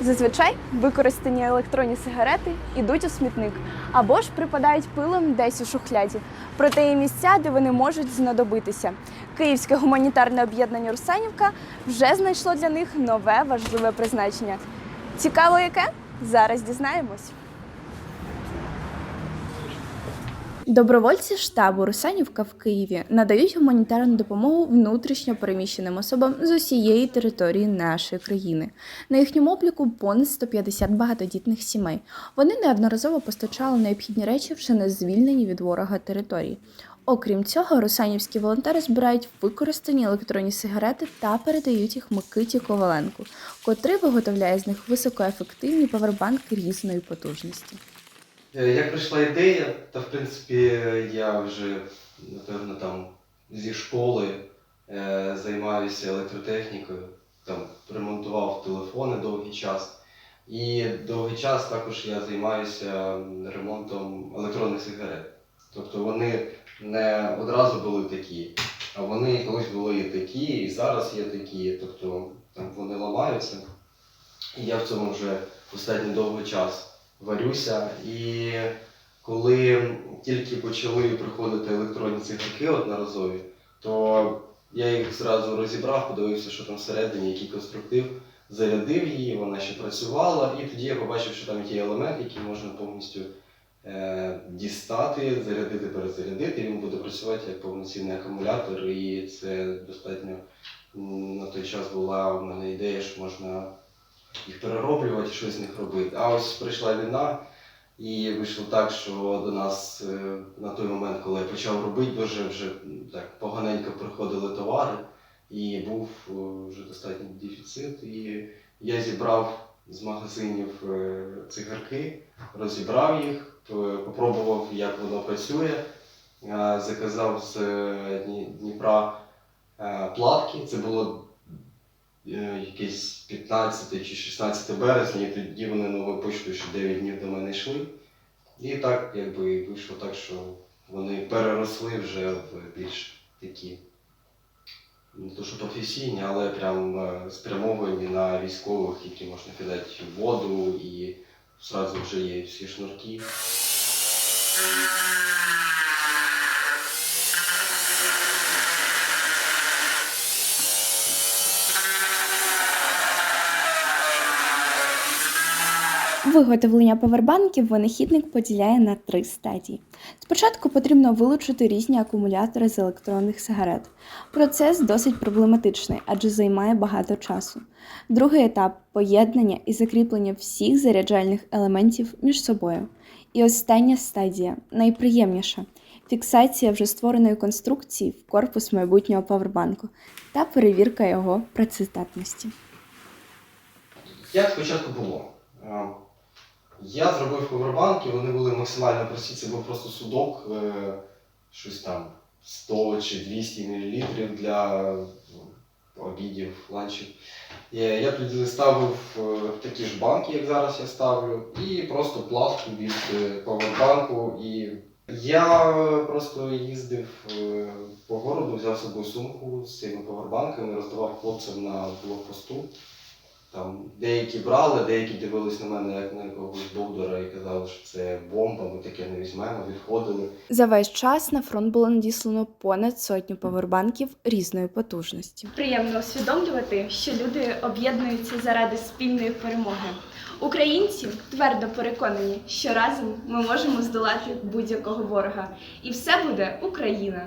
Зазвичай використані електронні сигарети йдуть у смітник або ж припадають пилом десь у шухляді. Проте є місця, де вони можуть знадобитися. Київське гуманітарне об'єднання Русанівка вже знайшло для них нове важливе призначення. Цікаво, яке? Зараз дізнаємось. Добровольці штабу Русанівка в Києві надають гуманітарну допомогу внутрішньо переміщеним особам з усієї території нашої країни. На їхньому обліку понад 150 багатодітних сімей. Вони неодноразово постачали необхідні речі вже на звільнені від ворога території. Окрім цього, русанівські волонтери збирають використані електронні сигарети та передають їх Микиті Коваленку, котрий виготовляє з них високоефективні павербанки різної потужності. Е, Як прийшла ідея, та в принципі я вже, напевно, там зі школи е, займаюся електротехнікою, там ремонтував телефони довгий час. І довгий час також я займаюся ремонтом електронних сигарет. Тобто вони не одразу були такі, а вони колись були і такі, і зараз є такі. Тобто там вони ламаються. І я в цьому вже достатньо довгий час варюся. І коли тільки почали приходити електронні цигарки одноразові, то я їх зразу розібрав, подивився, що там всередині, який конструктив, зарядив її, вона ще працювала, і тоді я побачив, що там є елемент, який можна повністю е, дістати, зарядити, перезарядити, він буде працювати як повноцінний акумулятор, і це достатньо на той час була в мене ідея, що можна їх перероблювати, щось з них робити. А ось прийшла війна, і вийшло так, що до нас е, на той момент, коли я почав робити, дуже вже так поганенько приходили товари, і був е, вже достатній дефіцит. І я зібрав з магазинів е, цигарки, розібрав їх, попробував, як воно працює. Заказав з Дніпра платки. Це було е, якесь 15 чи 16 березня, і тоді вони новою поштою ще 9 днів до мене йшли. І так якби вийшло так, що вони переросли вже в більш такі, не то що професійні, але прям е, спрямовані на військових, які можна кидати в воду і зразу вже є всі шнурки. Виготовлення павербанків винахідник поділяє на три стадії. Спочатку потрібно вилучити різні акумулятори з електронних сигарет. Процес досить проблематичний, адже займає багато часу. Другий етап поєднання і закріплення всіх заряджальних елементів між собою. І остання стадія найприємніша фіксація вже створеної конструкції в корпус майбутнього павербанку та перевірка його працездатності. Як спочатку було? Я зробив повербанки, вони були максимально прості, це був просто судок, е, щось там 100 чи 200 мл для ну, обідів, ланчів. Е, Я тоді ставив е, такі ж банки, як зараз я ставлю, і просто платку від е, повербанку. І я просто їздив по городу, взяв з собою сумку з цими повербанками, роздавав хлопцям на блокпосту. Там деякі брали, деякі дивились на мене як на якогось бовдора і казали, що це бомба, ми таке не візьмемо, відходили. За весь час на фронт було надіслано понад сотню павербанків різної потужності. Приємно усвідомлювати, що люди об'єднуються заради спільної перемоги. Українці твердо переконані, що разом ми можемо здолати будь-якого ворога, і все буде Україна.